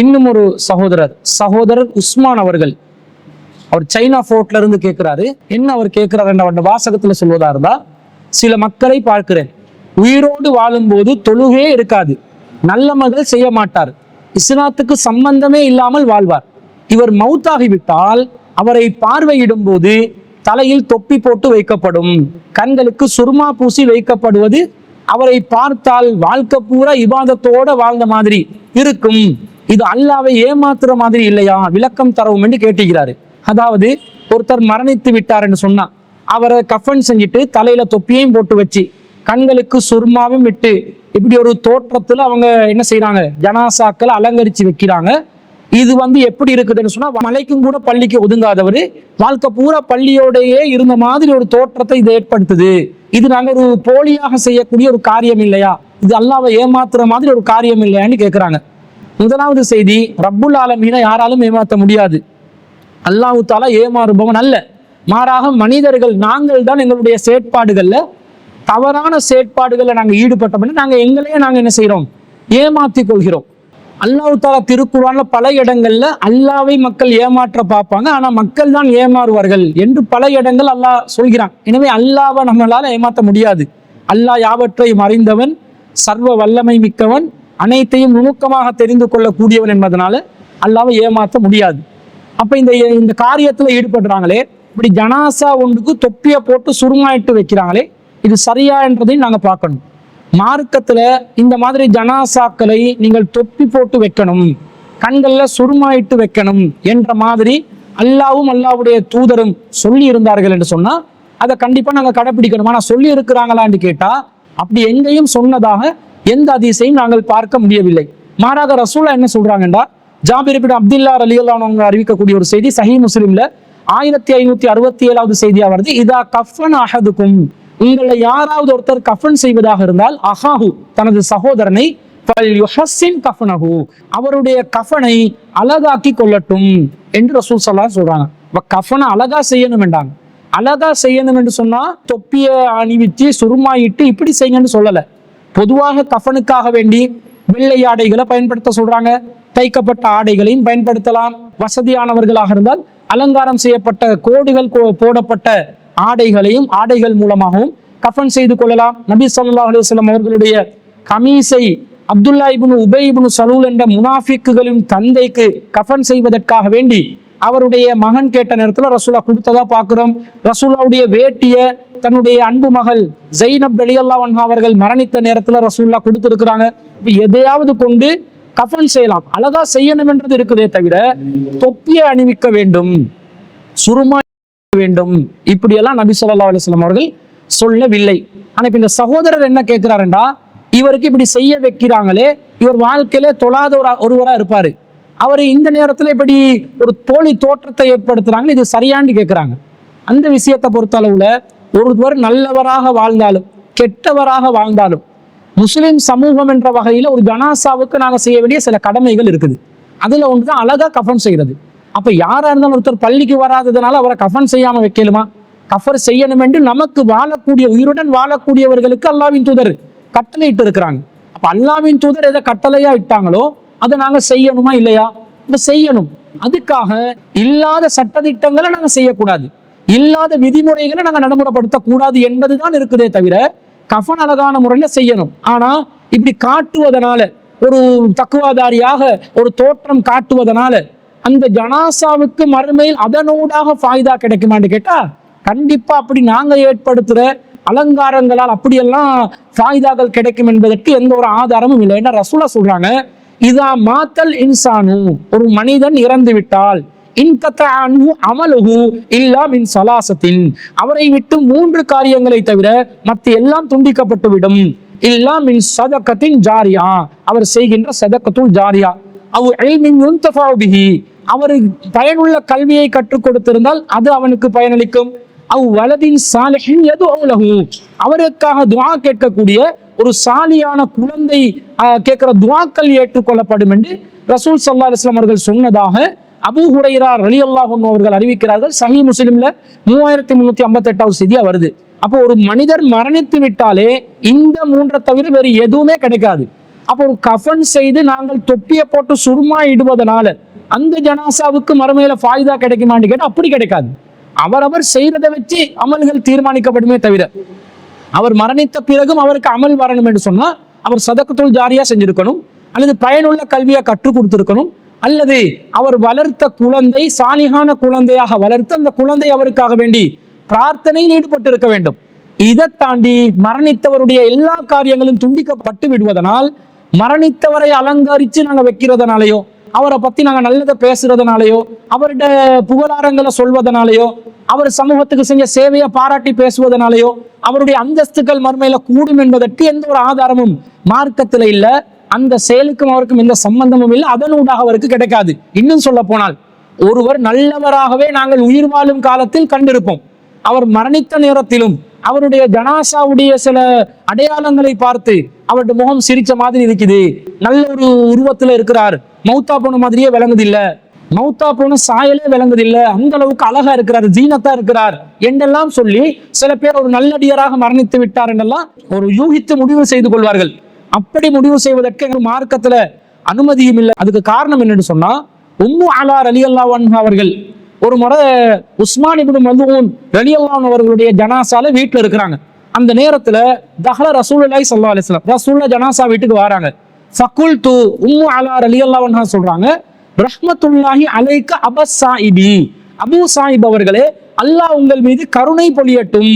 இன்னும் ஒரு சகோதரர். சகோதரர் உஸ்மான் அவர்கள். அவர் சைனா போர்ட்ல இருந்து கேட்கிறாரு என்ன அவர் கேட்கிறார் என்ற வாசகத்துல சொல்வதா இருந்தா சில மக்களை பார்க்கிறேன். உயிரோடு வாழும்போது தொழுகே இருக்காது. நல்லமகள் செய்ய மாட்டார். இஸ்லாத்துக்கு சம்பந்தமே இல்லாமல் வாழ்வார். இவர் மவுத்தாகிவிட்டால் அவரை பார்வையிடும் போது தலையில் தொப்பி போட்டு வைக்கப்படும். கண்களுக்கு சுருமா பூசி வைக்கப்படுவது அவரை பார்த்தால் வாழ்க்கை பூரா இபாதத்தோட வாழ்ந்த மாதிரி இருக்கும். இது அல்லாவை ஏமாத்துற மாதிரி இல்லையா? விளக்கம் தரவும் என்று கேட்டுக்கிறாரு அதாவது ஒருத்தர் மரணித்து விட்டார் என்று சொன்னா அவரை கஃபன் செஞ்சுட்டு தலையில தொப்பியையும் போட்டு வச்சு கண்களுக்கு சுருமாவும் விட்டு இப்படி ஒரு தோற்றத்துல அவங்க என்ன செய்யறாங்க ஜனாசாக்களை அலங்கரிச்சு வைக்கிறாங்க. இது வந்து எப்படி இருக்குதுன்னு சொன்னா மலைக்கும் கூட பள்ளிக்கு ஒதுங்காதவர் வாழ்க்கை பூரா பள்ளியோடையே இருந்த மாதிரி ஒரு தோற்றத்தை இது ஏற்படுத்துது. இது நாங்க ஒரு போலியாக செய்யக்கூடிய ஒரு காரியம் இல்லையா? இது அல்லாவை ஏமாத்துற மாதிரி ஒரு காரியம் இல்லையான்னு கேட்கிறாங்க முதலாவது செய்தி ரப்புல் ஆலமீனை யாராலும் ஏமாற்ற முடியாது. அல்லாஹு தாலா ஏமாறுபவன் அல்ல. மாறாக மனிதர்கள் நாங்கள் தான் எங்களுடைய செயற்பாடுகள்ல தவறான செயற்பாடுகளில் நாங்கள் ஈடுபட்டோம்னா நாங்கள் எங்களையே நாங்கள் என்ன செய்கிறோம் ஏமாத்தி கொள்கிறோம். அல்லாஹு தாலா திருக்குறான்ல பல இடங்கள்ல அல்லாவை மக்கள் ஏமாற்ற பார்ப்பாங்க. ஆனா மக்கள் தான் ஏமாறுவார்கள் என்று பல இடங்கள் அல்லாஹ் சொல்கிறான். எனவே அல்லாவை நம்மளால ஏமாற்ற முடியாது. அல்லாஹ் யாவற்றையும் அறிந்தவன் சர்வ வல்லமை மிக்கவன் அனைத்தையும் நுணுக்கமாக தெரிந்து கொள்ளக்கூடியவன் என்பதனால அல்லாவை ஏமாற்ற முடியாது. அப்ப இந்த இந்த காரியத்துல ஈடுபடுறாங்களே இப்படி ஜனாசா ஒன்றுக்கு தொப்பியை போட்டு சுருமாயிட்டு வைக்கிறாங்களே இது சரியா என்றதையும் நாங்க பார்க்கணும். மார்க்கத்துல இந்த மாதிரி ஜனாசாக்களை நீங்கள் தொப்பி போட்டு வைக்கணும் கண்கள்ல சுருமாயிட்டு வைக்கணும் என்ற மாதிரி அல்லாவும் அல்லாவுடைய தூதரும் சொல்லி இருந்தார்கள் என்று சொன்னா அதை கண்டிப்பா நாங்க கடைபிடிக்கணும் ஆனா சொல்லி இருக்கிறாங்களான்னு கேட்டா அப்படி எங்கேயும் சொன்னதாக எந்த அதிசயம் நாங்கள் பார்க்க முடியவில்லை. மாறாக ரசூலா என்ன சொல்றாங்கன்றா ஜாபிரபின் அப்துல்லா அலியல்லான் அறிவிக்கக்கூடிய ஒரு செய்தி சஹி முஸ்லீம்ல ஆயிரத்தி ஐநூத்தி அறுபத்தி ஏழாவது செய்தியா வருது. இதா கஃபன் அஹதுக்கும். உங்களை யாராவது ஒருத்தர் கஃபன் செய்வதாக இருந்தால் அஹாஹு தனது சகோதரனை கஃபனஹு. அவருடைய கஃபனை அழகாக்கி கொள்ளட்டும் என்று ரசூல் சல்லா சொல்றாங்க. கஃபனை அழகா செய்யணும் என்றாங்க அழகா செய்யணும் என்று சொன்னா தொப்பிய அணிவிச்சு சுருமாயிட்டு இப்படி செய்யுங்கன்னு சொல்லலை. பொதுவாக கஃபனுக்காக வேண்டி வெள்ளை ஆடைகளை பயன்படுத்த சொல்றாங்க. தைக்கப்பட்ட ஆடைகளையும் பயன்படுத்தலாம். வசதியானவர்களாக இருந்தால் அலங்காரம் செய்யப்பட்ட கோடுகள் கோ- போடப்பட்ட ஆடைகளையும் ஆடைகள் மூலமாகவும் கஃபன் செய்து கொள்ளலாம். நபி சொல்லா அலுவலம் அவர்களுடைய கமீசை அப்துல்லா இபுன் உபை இபுன் சலூல் என்ற முனாஃபிக்குகளின் தந்தைக்கு கஃபன் செய்வதற்காக வேண்டி அவருடைய மகன் கேட்ட நேரத்தில் ரசூலா கொடுத்ததா பார்க்கிறோம். ரசூலாவுடைய வேட்டிய தன்னுடைய அன்பு மகள் ஜெயினப் வெளியல்லா அவர்கள் மரணித்த நேரத்தில் ரசூல்லா கொடுத்துருக்குறாங்க. இப்போ எதையாவது கொண்டு கஃபன் செய்யலாம். அழகா செய்யணும் என்றது இருக்குதே தவிர தொப்பியை அணிவிக்க வேண்டும். சுருமா வேண்டும். இப்படியெல்லாம் நபி சொல்லா அலைஹி அவர்கள் சொல்லவில்லை. ஆனா இப்ப இந்த சகோதரர் என்ன கேட்கிறாருண்டா? இவருக்கு இப்படி செய்ய வைக்கிறாங்களே. இவர் வாழ்க்கையில தொழாத ஒரு ஒருவரா இருப்பாரு. அவர் இந்த நேரத்தில் இப்படி ஒரு போலி தோற்றத்தை ஏற்படுத்துகிறாங்க இது சரியான்னு கேட்குறாங்க அந்த விஷயத்தை பொறுத்தளவுல ஒருவர் நல்லவராக வாழ்ந்தாலும் கெட்டவராக வாழ்ந்தாலும் முஸ்லிம் சமூகம் என்ற வகையில் ஒரு ஜனாசாவுக்கு நாங்கள் செய்ய வேண்டிய சில கடமைகள் இருக்குது. அதில் ஒன்று தான் அழகாக கஃபன் செய்கிறது அப்போ யாராக இருந்தாலும் ஒருத்தர் பள்ளிக்கு வராததுனால அவரை கஃபன் செய்யாமல் வைக்கலுமா கஃபர் செய்யணும் என்று நமக்கு வாழக்கூடிய உயிருடன் வாழக்கூடியவர்களுக்கு அல்லாவின் தூதர் கட்டளையிட்டு இருக்கிறாங்க அப்போ அல்லாவின் தூதர் எதை கட்டளையாக இட்டாங்களோ அதை நாங்க செய்யணுமா இல்லையா? செய்யணும். அதுக்காக இல்லாத சட்டத்திட்டங்களை நாங்க செய்யக்கூடாது. இல்லாத விதிமுறைகளை நாங்க நடைமுறைப்படுத்த கூடாது என்பதுதான் இருக்குதே தவிர கஃன் அழகான முறையில செய்யணும். ஆனா இப்படி காட்டுவதனால ஒரு தக்குவாதாரியாக ஒரு தோற்றம் காட்டுவதனால அந்த ஜனாசாவுக்கு மறுமையில் அதனூடாக ஃபாய்தா கிடைக்குமான்னு கேட்டா கண்டிப்பா அப்படி நாங்க ஏற்படுத்துற அலங்காரங்களால் அப்படியெல்லாம் ஃபாய்தாக்கள் கிடைக்கும் என்பதற்கு எந்த ஒரு ஆதாரமும் இல்லை. ஏன்னா ரசூலா சொல்றாங்க இதா மாத்தல் இன்சானு ஒரு மனிதன் இறந்து விட்டால் இன்கத்த அமலுகு அமலுஹு இன் சலாசத்தின். அவரை விட்டு மூன்று காரியங்களை தவிர மத்த எல்லாம் துண்டிக்கப்பட்டு விடும் இல்லா சதக்கத்தின் ஜாரியா. அவர் செய்கின்ற சதக்கத்துல் ஜாரியா. அவ் இல்மின் அவருக்கு பயனுள்ள கல்வியை கற்றுக் கொடுத்திருந்தால் அது அவனுக்கு பயனளிக்கும். அவ் வலதின் சாலிஹின் எது அவுலகு அவருக்காக துவா கேட்கக்கூடிய ஒரு சாலியான குழந்தை கேட்கிற துவாக்கள் ஏற்றுக்கொள்ளப்படும் என்று ரசூல் சல்லா அலுவலாம் அவர்கள் சொன்னதாக அபு ஹுரைரா ரலியல்லாஹு அன்ஹு அவர்கள் அறிவிக்கிறார்கள். சஹி முஸ்லிம்ல மூவாயிரத்தி முன்னூத்தி ஐம்பத்தி எட்டாவது செய்தியா வருது. அப்போ ஒரு மனிதர் மரணித்து விட்டாலே இந்த மூன்றை தவிர வேறு எதுவுமே கிடைக்காது. அப்போ ஒரு கஃன் செய்து நாங்கள் தொப்பியை போட்டு சுருமா இடுவதனால அந்த ஜனாசாவுக்கு மறுமையில ஃபாய்தா கிடைக்குமான்னு கேட்டால் அப்படி கிடைக்காது. அவரவர் செய்யறதை வச்சு அமல்கள் தீர்மானிக்கப்படுமே தவிர அவர் மரணித்த பிறகும் அவருக்கு அமல் வரணும் என்று சொன்னா அவர் சதக்கத்துள் ஜாரியாக செஞ்சிருக்கணும் அல்லது பயனுள்ள கல்வியை கற்றுக் கொடுத்திருக்கணும் அல்லது அவர் வளர்த்த குழந்தை சாலிகான குழந்தையாக வளர்த்து அந்த குழந்தை அவருக்காக வேண்டி பிரார்த்தனையில் ஈடுபட்டு இருக்க வேண்டும். இதை தாண்டி மரணித்தவருடைய எல்லா காரியங்களும் துண்டிக்கப்பட்டு விடுவதனால் மரணித்தவரை அலங்கரித்து நாங்கள் வைக்கிறதுனாலையோ அவரை பத்தி நாங்க நல்லதை பேசுறதுனாலயோ அவருடைய புகழாரங்களை சொல்வதனாலயோ அவர் சமூகத்துக்கு செஞ்ச சேவையை பாராட்டி பேசுவதனாலயோ அவருடைய அந்தஸ்துக்கள் மறுமையில கூடும் என்பதற்கு எந்த ஒரு ஆதாரமும் மார்க்கத்துல இல்ல. அந்த செயலுக்கும் அவருக்கும் எந்த சம்பந்தமும் இல்லை. அதனூடாக அவருக்கு கிடைக்காது. இன்னும் சொல்ல போனால் ஒருவர் நல்லவராகவே நாங்கள் உயிர் வாழும் காலத்தில் கண்டிருப்போம். அவர் மரணித்த நேரத்திலும் அவருடைய ஜனாசாவுடைய சில அடையாளங்களை பார்த்து அவருடைய முகம் சிரிச்ச மாதிரி இருக்குது. நல்ல ஒரு உருவத்துல இருக்கிறார். மௌத்தா போன மாதிரியே விளங்குதில்ல. மௌத்தா போன சாயலே விளங்குதில்ல. அந்த அளவுக்கு அழகா இருக்கிறார் ஜீனத்தா இருக்கிறார் என்றெல்லாம் சொல்லி சில பேர் ஒரு நல்லடியராக மரணித்து விட்டார் என்றெல்லாம் ஒரு யூகித்து முடிவு செய்து கொள்வார்கள். அப்படி முடிவு செய்வதற்கு எங்கள் மார்க்கத்துல அனுமதியும் இல்லை. அதுக்கு காரணம் என்னன்னு சொன்னா உம்மு அலார் அலி அல்லா அவர்கள் ஒரு முறை உஸ்மான் இபின் மதுன் ரலியல்லான் அவர்களுடைய ஜனாசால வீட்டில் இருக்கிறாங்க. அந்த நேரத்தில் தஹல ரசூலுல்லாஹி சல்லா அலிஸ்லாம் ரசூல்ல ஜனாசா வீட்டுக்கு வராங்க. ஃபகுல் து உம்மு அலா ரலியல்லாஹு சொல்றாங்க ரஹ்மத்துல்லாஹி அலைக்க அபஸ் சாஹிபி அபு சாஹிப் அவர்களே அல்லாஹ் உங்கள் மீது கருணை பொழியட்டும்.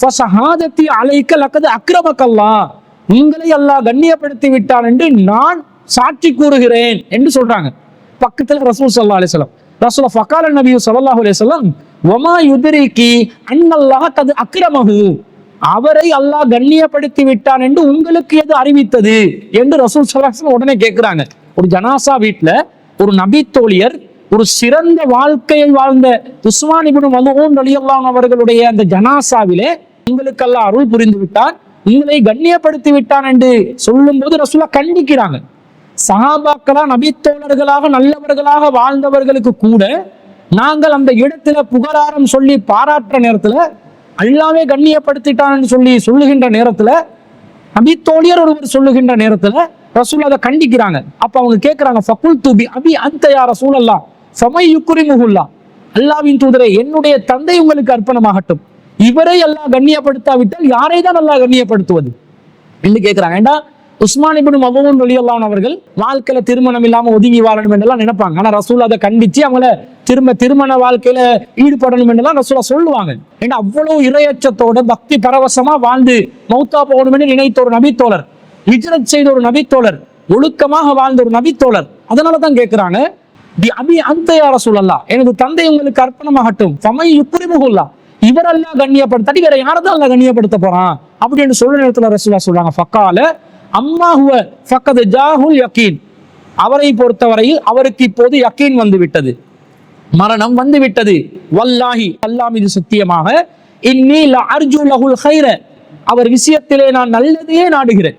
ஃபசஹாதத்தி அலைக்க லக்கது அக்ரமக்கல்லா. உங்களை அல்லாஹ் கண்ணியப்படுத்தி விட்டான் என்று நான் சாட்சி கூறுகிறேன் என்று சொல்றாங்க. பக்கத்தில் ரசூல் சல்லா அலிஸ்லாம் ரசூல ஃபக்கால நபி ஸல்லல்லாஹு அலைஹி ஒமா யுதிரிக்கு அண்ணல்லாஹ் அன்னல்லாஹ கது அவரை அல்லாஹ் கண்ணியப்படுத்தி விட்டான் என்று உங்களுக்கு எது அறிவித்தது என்று ரசூல் ஸல்லல்லாஹு உடனே கேட்கிறாங்க. ஒரு ஜனாசா வீட்டில் ஒரு நபி தோழியர் ஒரு சிறந்த வாழ்க்கையை வாழ்ந்த உஸ்மான் இபின் மதுவும் ரலியல்லாஹு அவர்களுடைய அந்த ஜனாசாவிலே உங்களுக்கெல்லாம் அருள் புரிந்து விட்டான் உங்களை கண்ணியப்படுத்தி விட்டான் என்று சொல்லும்போது ரசூலா கண்டிக்கிறாங்க. சகாபாக்களா நபித்தோழர்களாக நல்லவர்களாக வாழ்ந்தவர்களுக்கு கூட நாங்கள் அந்த இடத்துல புகழாரம் சொல்லி பாராட்டுற நேரத்துல அல்லாவே கண்ணியப்படுத்திட்டான்னு சொல்லி சொல்லுகின்ற நேரத்துல நபித்தோழியர் ஒருவர் சொல்லுகின்ற நேரத்துல ரசூல் அதை கண்டிக்கிறாங்க. அப்ப அவங்க கேட்குறாங்க ஃபகுல் தூபி அபி அந்த யார ரசூல் அல்லா சமை யுக்குரி முகுல்லா அல்லாவின் தூதரை என்னுடைய தந்தை உங்களுக்கு அர்ப்பணமாகட்டும். இவரை அல்லாஹ் கண்ணியப்படுத்தாவிட்டால் யாரை தான் நல்லா கண்ணியப்படுத்துவது? என்று கேட்கிறாங்க ஏண்டா? உஸ்மான் இப்னு மபூன் ரலியல்லாஹு அவர்கள் வாழ்க்கையில திருமணம் இல்லாம ஒதுங்கி வாழணும் என்றெல்லாம் நினைப்பாங்க. ஆனா ரசூல் அதை கண்டிச்சு அவங்கள திரும்ப திருமண வாழ்க்கையில ஈடுபடணும் என்றெல்லாம் ரசூலா சொல்லுவாங்க. ஏன்னா அவ்வளவு இரையச்சத்தோட பக்தி பரவசமா வாழ்ந்து மௌத்தா போகணும் என்று நினைத்த ஒரு நபித்தோழர் ஹிஜ்ரத் செய்த ஒரு நபித்தோழர் ஒழுக்கமாக வாழ்ந்த ஒரு நபித்தோழர் அதனாலதான் கேட்கிறாங்க தி அபி அந்த யார எனது தந்தை உங்களுக்கு அர்ப்பணமாகட்டும் சமை யுக்குரிமுகுல்லா இவரெல்லாம் அல்லாஹ் கண்ணியப்படுத்தாட்டி வேற யாரதான் அல்லாஹ் கண்ணியப்படுத்த போறான்? அப்படின்னு சொல்ற நேரத்துல ரசூலா சொல்றாங்க. ஃபக்கால அம்மா ஃபக்கது ஜாஹுல் யக்கீன் அவரை பொறுத்தவரையில் அவருக்கு இப்போது யக்கீன் வந்து விட்டது மரணம் வந்து விட்டது வல்லாஹி அல்லாஹ் இது சத்தியமாக இன்னி அர்ஜு லகுல் ஹைர அவர் விஷயத்திலே நான் நல்லதையே நாடுகிறேன்.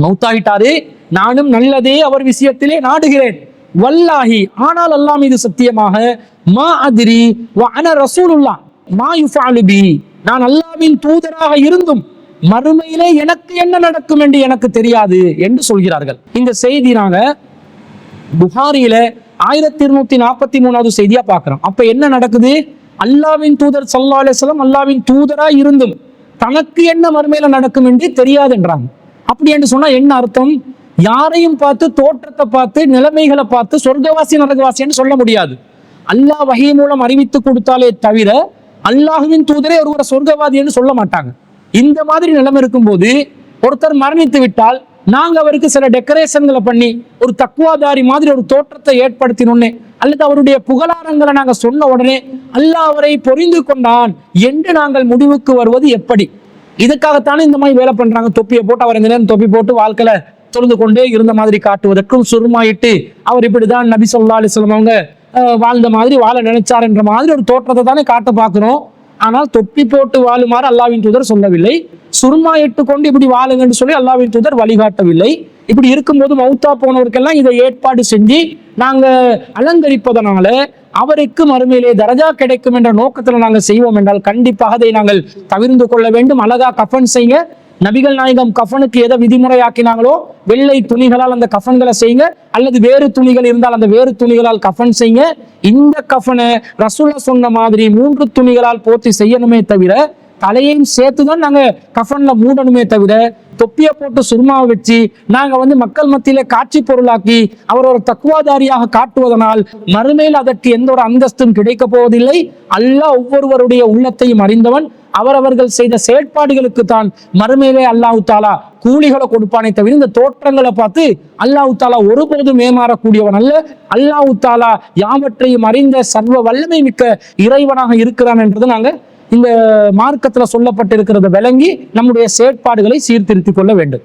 மௌத்தாயிட்டாரு நானும் நல்லதே அவர் விஷயத்திலே நாடுகிறேன். வல்லாஹி ஆனால் அல்லாஹ் இது சத்தியமாக மா அதிரி வ அன ரசூலுல்லா மா யுஃபாலு நான் அல்லாஹ்வின் தூதராக இருந்தும் மறுமையிலே எனக்கு என்ன நடக்கும் என்று எனக்கு தெரியாது என்று சொல்கிறார்கள். இந்த செய்தி நாங்க புகாரியில ஆயிரத்தி இருநூத்தி நாற்பத்தி மூணாவது செய்தியா பார்க்கிறோம். அப்ப என்ன நடக்குது? அல்லாவின் தூதர் சல்லா அலிஸ்லாம் அல்லாவின் தூதரா இருந்தும் தனக்கு என்ன மறுமையில நடக்கும் என்று தெரியாது என்றாங்க அப்படி என்று சொன்னா என்ன அர்த்தம்? யாரையும் பார்த்து தோற்றத்தை பார்த்து நிலைமைகளை பார்த்து சொர்க்கவாசி நரகவாசின்னு சொல்ல முடியாது. அல்லாஹ் வகை மூலம் அறிவித்து கொடுத்தாலே தவிர அல்லாஹுவின் தூதரே ஒருவரை சொர்க்கவாதி என்று சொல்ல மாட்டாங்க. இந்த மாதிரி நிலைமை இருக்கும்போது ஒருத்தர் மரணித்து விட்டால் நாங்க அவருக்கு சில டெக்கரேஷன்களை பண்ணி ஒரு தக்குவாதாரி மாதிரி ஒரு தோற்றத்தை ஏற்படுத்தினோன்னே அல்லது அவருடைய புகழாரங்களை நாங்க சொன்ன உடனே அல்லாஹ் அவரை பொறிந்து கொண்டான் என்று நாங்கள் முடிவுக்கு வருவது எப்படி? இதுக்காகத்தானே இந்த மாதிரி வேலை பண்றாங்க. தொப்பியை போட்டு அவர் இந்த நேரம் தொப்பி போட்டு வாழ்க்கையில தொழுந்து கொண்டே இருந்த மாதிரி காட்டுவதற்கும் சுருமாயிட்டு அவர் இப்படிதான் நபி சொல்லா அலிஸ்லாம் அவங்க வாழ்ந்த மாதிரி வாழ நினைச்சார் என்ற மாதிரி ஒரு தோற்றத்தை தானே காட்ட பார்க்கிறோம். ஆனால் தொப்பி போட்டு வாழுமாறு அல்லாவின் தூதர் சொல்லவில்லை. சுருமா இட்டு கொண்டு இப்படி வாழுங்கன்னு சொல்லி அல்லாவின் தூதர் வழிகாட்டவில்லை. இப்படி இருக்கும்போது மௌத்தா போனவருக்கெல்லாம் இதை ஏற்பாடு செஞ்சு நாங்க அலங்கரிப்பதனால அவருக்கு மறுமையிலே தரஜா கிடைக்கும் என்ற நோக்கத்துல நாங்கள் செய்வோம் என்றால் கண்டிப்பாக அதை நாங்கள் தவிர்ந்து கொள்ள வேண்டும். அழகா கஃபன் செய்ய நபிகள் நாயகம் கஃனுக்கு எதை விதிமுறையாக்கினாங்களோ வெள்ளை துணிகளால் அந்த கஃன்களை செய்யுங்க அல்லது வேறு துணிகள் இருந்தால் அந்த வேறு துணிகளால் கஃன் செய்யுங்க. இந்த கஃனை ரசூலா சொன்ன மாதிரி மூன்று துணிகளால் போர்த்தி செய்யணுமே தவிர தலையையும் சேர்த்து தான் நாங்கள் கஃன்ல மூடணுமே தவிர தொப்பியை போட்டு சுருமாவை வச்சு நாங்க வந்து மக்கள் மத்தியில காட்சி பொருளாக்கி அவர் ஒரு தக்குவாதாரியாக காட்டுவதனால் மறுமையில் அதற்கு எந்த ஒரு அந்தஸ்தும் கிடைக்க போவதில்லை. அல்லாஹ் ஒவ்வொருவருடைய உள்ளத்தையும் அறிந்தவன். அவரவர்கள் செய்த செயற்பாடுகளுக்கு தான் மறுமையிலே அல்லாஹு தாலா கூலிகளை கொடுப்பானே தவிர இந்த தோற்றங்களை பார்த்து அல்லாஹு தாலா ஒருபோதும் ஏமாறக்கூடியவன் அல்ல. அல்லாஹு தாலா யாவற்றையும் அறிந்த சர்வ வல்லமை மிக்க இறைவனாக இருக்கிறான் என்றது நாங்க இந்த மார்க்கத்துல சொல்லப்பட்டிருக்கிறத விளங்கி நம்முடைய செயற்பாடுகளை சீர்திருத்திக் கொள்ள வேண்டும்.